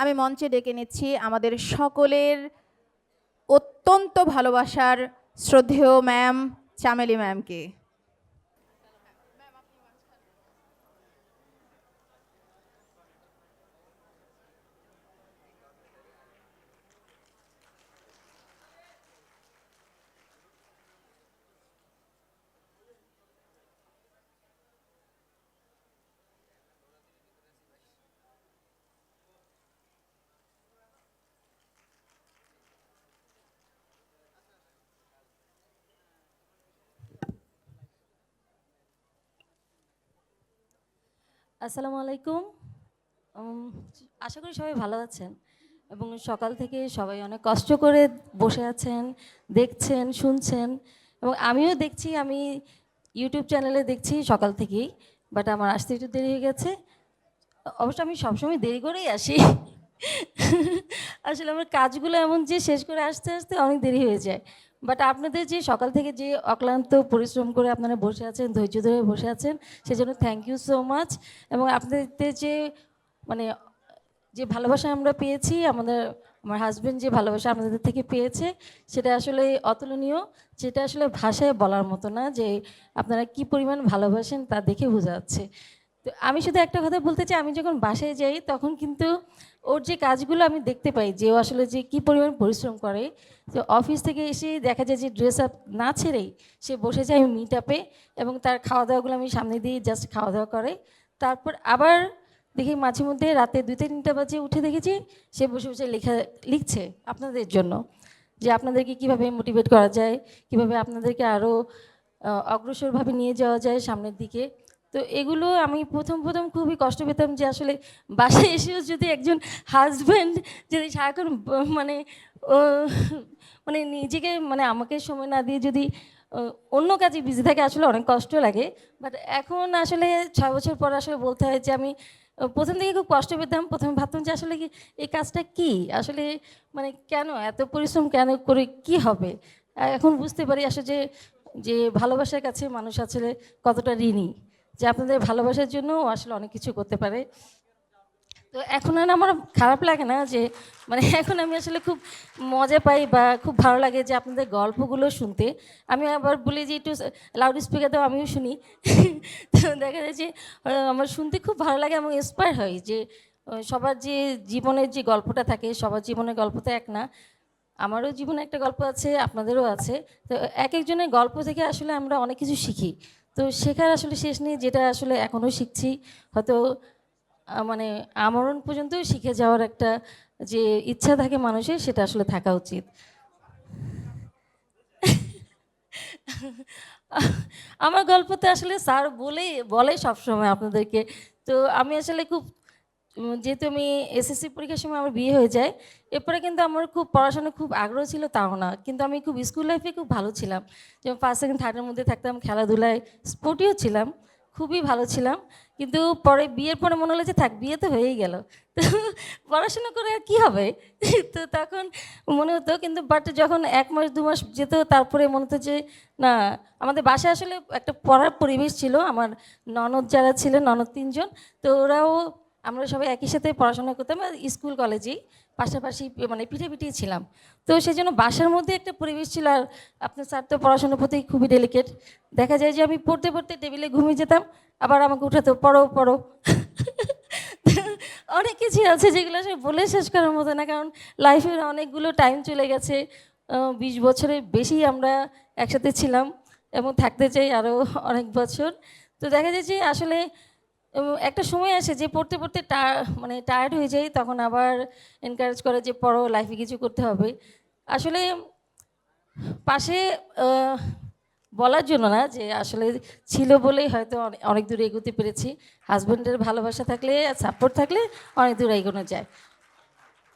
আমি মঞ্চে ডেকে নিচ্ছি আমাদের সকলের অত্যন্ত ভালোবাসার শ্রদ্ধেয় ম্যাম চামেলি ম্যামকে। আসসালামু আলাইকুম। আশা করি সবাই ভালো আছেন এবং সকাল থেকে সবাই অনেক কষ্ট করে বসে আছেন, দেখছেন, শুনছেন এবং আমিও দেখছি, আমি ইউটিউব চ্যানেলে দেখছি সকাল থেকেই বাট আমার আসতে একটু দেরি হয়ে গেছে। অবশ্য আমি সবসময় দেরি করেই আসি। আসলে আমার কাজগুলো এমন যে শেষ করে আসতে আসতে অনেক দেরি হয়ে যায়। বাট আপনাদের যে সকাল থেকে যে অক্লান্ত পরিশ্রম করে আপনারা বসে আছেন, ধৈর্য ধরে বসে আছেন, সেজন্য থ্যাংক ইউ সো মাচ এবং আপনাদের যে মানে যে ভালোবাসা আমরা পেয়েছি, আমাদের, আমার হাজব্যান্ড যে ভালোবাসা আমাদের থেকে পেয়েছে, সেটা আসলে অতুলনীয়, যেটা আসলে ভাষায় বলার মতো না যে আপনারা কি পরিমাণ ভালোবাসেন তা দেখে বোঝা যাচ্ছে। তো আমি শুধু একটা কথা বলতে চাই, আমি যখন বাসায় যাই তখন কিন্তু ওর যে কাজগুলো আমি দেখতে পাই যে ও আসলে যে কি পরিমাণ পরিশ্রম করে। তো অফিস থেকে এসে দেখা যায় যে ড্রেস আপ না ছেড়েই সে বসে যায় মিট আপে এবং তার খাওয়া দাওয়াগুলো আমি সামনে দিয়ে জাস্ট খাওয়া দাওয়া করে। তারপর আবার দেখি মাঝে মধ্যে রাতে দুইটা তিনটা বাজে উঠে দেখেছি সে বসে বসে লেখা, লিখছে আপনাদের জন্য যে আপনাদেরকে কীভাবে মোটিভেট করা যায়, কীভাবে আপনাদেরকে আরও অগ্রসরভাবে নিয়ে যাওয়া যায় সামনের দিকে। তো এগুলো আমি প্রথম প্রথম খুবই কষ্ট পেতাম যে আসলে বাসায় এসেও যদি একজন হাজব্যান্ড যদি সারাক্ষণ মানে মানে নিজেকে মানে আমাকে সময় না দিয়ে যদি অন্য কাজে বিজি থাকে আসলে অনেক কষ্ট লাগে। বাট এখন আসলে ছয় বছর পর আসলে বলতে হয় যে আমি প্রথম থেকে খুব কষ্ট পেতাম। প্রথমে ভাবতাম যে আসলে কি, এই কাজটা কি? আসলে মানে কেন? এত পরিশ্রম কেন করে কি হবে? এখন বুঝতে পারি আসলে যে যে ভালোবাসার কাছে মানুষ আসলে কতটা ঋণী। যে আপনাদের ভালোবাসার জন্য ও আসলে অনেক কিছু করতে পারে। তো এখন আর আমার খারাপ লাগে না যে মানে এখন আমি আসলে খুব মজা পাই বা খুব ভালো লাগে যে আপনাদের গল্পগুলো শুনতে। আমি আবার বলি যে একটু লাউড স্পিকার দাও আমিও শুনি। তো দেখা যায় যে আমার শুনতে খুব ভালো লাগে এবং ইন্সপায়ার হয় যে সবার যে জীবনের যে গল্পটা থাকে, সবার জীবনের গল্প তো এক না, আমারও জীবনে একটা গল্প আছে, আপনাদেরও আছে। তো এক একজনের গল্প থেকে আসলে আমরা অনেক কিছু শিখি। তো শেখার আসলে শেষ নেই, যেটা আসলে এখনও শিখছি। হয়তো মানে আমরণ পর্যন্ত শিখে যাওয়ার একটা যে ইচ্ছা থাকে মানুষের, সেটা আসলে থাকা উচিত। আমার গল্পতে আসলে স্যার বলে বলে সবসময় আপনাদেরকে। তো আমি আসলে খুব যেহেতু আমি এসএসসি পরীক্ষার সময় আমার বিয়ে হয়ে যায়, এরপরে কিন্তু আমার খুব পড়াশোনা খুব আগ্রহ ছিল তাও না। কিন্তু আমি খুব স্কুল লাইফে খুব ভালো ছিলাম। যেমন ফার্স্ট সেকেন্ড থার্ডের মধ্যে থাকতাম, খেলাধুলায় স্পোর্টিও ছিলাম, খুবই ভালো ছিলাম। কিন্তু পরে বিয়ের পরে মনে হলো যে থাক, বিয়ে তো হয়েই গেল। তো পড়াশোনা করে আর কী হবে? তো তখন মনে হতো, কিন্তু বাট যখন এক মাস, দু মাস যেত, তারপরে মনে হতো যে না, আমাদের বাসায় আসলে একটা পড়ার পরিবেশ ছিল। আমার ননদ যারা ছিলেন ননদ তিনজন, তো ওরাও আমরা সবাই একই সাথে পড়াশোনা করতাম স্কুল কলেজেই পাশাপাশি মানে পিঠে ছিলাম। তো সেই জন্য বাসার মধ্যে একটা পরিবেশ ছিল, আর আপনার স্যার তো পড়াশোনার প্রতি খুবই ডেলিকেট দেখা যায় যে আমি পড়তে পড়তে টেবিলে ঘুমিয়ে যেতাম, আবার আমাকে উঠাতো, পড়ো পড়ো। অনেক কিছু আছে যেগুলো আসলে বলে শেষ করার মতো না, কারণ লাইফের অনেকগুলো টাইম চলে গেছে। বিশ বছরের বেশি আমরা একসাথে ছিলাম এবং থাকতে চাই আরও অনেক বছর। তো দেখা যায় যে আসলে একটা সময় আসে যে পড়তে পড়তে মানে টায়ার্ড হয়ে যায় তখন আবার এনকারেজ করে যে পড়ো লাইফে কিছু করতে হবে। আসলে পাশে বলার জন্য না যে আসলে ছিল বলেই হয়তো অনেক দূরে এগোতে পেরেছি। হাজব্যান্ডের ভালোবাসা থাকলে আর সাপোর্ট থাকলে অনেক দূরে এগোনো যায়।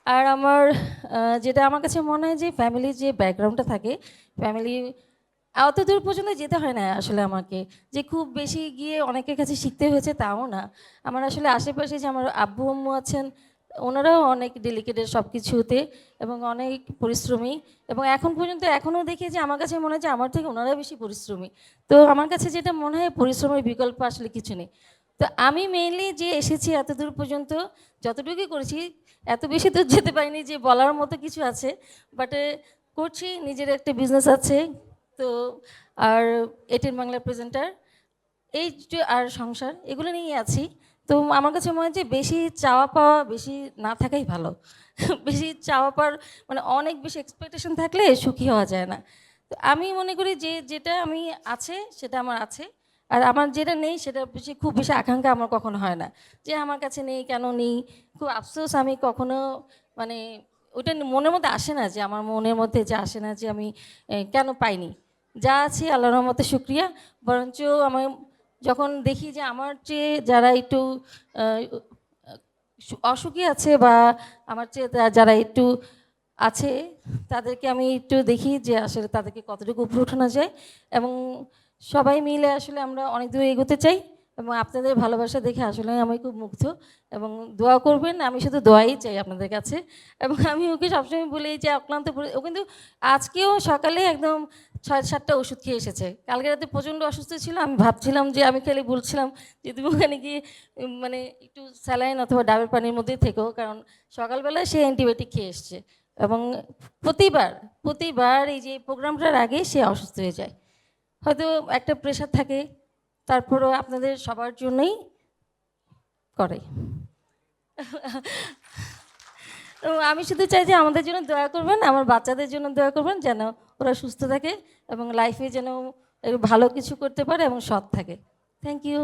আর আমার যেটা আমার কাছে মনে হয় যে ফ্যামিলির যে ব্যাকগ্রাউন্ডটা থাকে ফ্যামিলি অত দূর পর্যন্ত যেতে হয় না আসলে আমাকে। যে খুব বেশি গিয়ে অনেকের কাছে শিখতে হয়েছে তাও না। আমার আসলে আশেপাশে যে আমার আব্বু আম্মু আছেন, ওনারাও অনেক ডেলিকেটেড সব কিছুতে এবং অনেক পরিশ্রমী। এবং এখন পর্যন্ত এখনও দেখি যে আমার কাছে মনে হয় যে আমার থেকে ওনারা বেশি পরিশ্রমী। তো আমার কাছে যেটা মনে হয় পরিশ্রমের বিকল্প আসলে কিছু নেই। তো আমি মেইনলি যে এসেছি এত দূর পর্যন্ত যতটুকুই করেছি, এত বেশি দূর যেতে পারিনি যে বলার মতো কিছু আছে। বাট করছি, নিজের একটা বিজনেস আছে। তো, আর এটিন বাংলা প্রেজেন্টার এই আর সংসার, এগুলো নিয়েই আছি। তো আমার কাছে মনে হয় যে বেশি চাওয়া পাওয়া, বেশি না থাকাই ভালো। বেশি চাওয়া পাওয়ার মানে অনেক বেশি এক্সপেকটেশন থাকলে সুখী হওয়া যায় না। তো আমি মনে করি যে যেটা আমি আছে, সেটা আমার আছে। আর আমার যেটা নেই, সেটা বেশি, খুব বেশি আকাঙ্ক্ষা আমার কখনো হয় না। যে আমার কাছে নেই, কেন নেই? খুব আফসোস, আমি কখনো মানে ওটা মনের মধ্যে আসে না যে, আমার মনের মধ্যে যে আসে না যে আমি কেন পাইনি? যা আছে আল্লাহর রহমতে শুক্রিয়া। বরঞ্চ আমার যখন দেখি যে আমার চেয়ে যারা একটু অসুখী আছে বা আমার চেয়ে যারা একটু আছে, তাদেরকে আমি একটু দেখি যে আসলে তাদেরকে কতটুকু উপরে ওঠানো যায়। এবং সবাই মিলে আসলে আমরা অনেক দূর এগোতে চাই এবং আপনাদের ভালোবাসা দেখে আসলে আমি খুব মুগ্ধ এবং দোয়া করবেন, আমি শুধু দোয়াই চাই আপনাদের কাছে। এবং আমি ওকে সবসময় বলি যে অক্লান্ত ও কিন্তু আজকেও সকালে একদম ছয় সাতটা ওষুধ খেয়ে এসেছে। কালকে রাতে প্রচণ্ড অসুস্থ ছিল, আমি ভাবছিলাম যে, আমি খালি বলছিলাম যে, তুমি ওখানে গিয়ে মানে একটু স্যালাইন অথবা ডাবের পানির মধ্যেই থেকো, কারণ সকালবেলায় সে অ্যান্টিবায়োটিক খেয়ে এসছে। এবং প্রতিবার প্রতিবার এই যে প্রোগ্রামটার আগে সে অসুস্থ হয়ে যায়। হয়তো একটা প্রেশার থাকে, তারপরও আপনাদের সবার জন্যই করে। আমি শুধু চাই যে আমাদের জন্য দয়া করবেন, আমার বাচ্চাদের জন্য দয়া করবেন, যেন ওরা সুস্থ থাকে এবং লাইফে যেন ভালো কিছু করতে পারে এবং সৎ থাকে। Thank you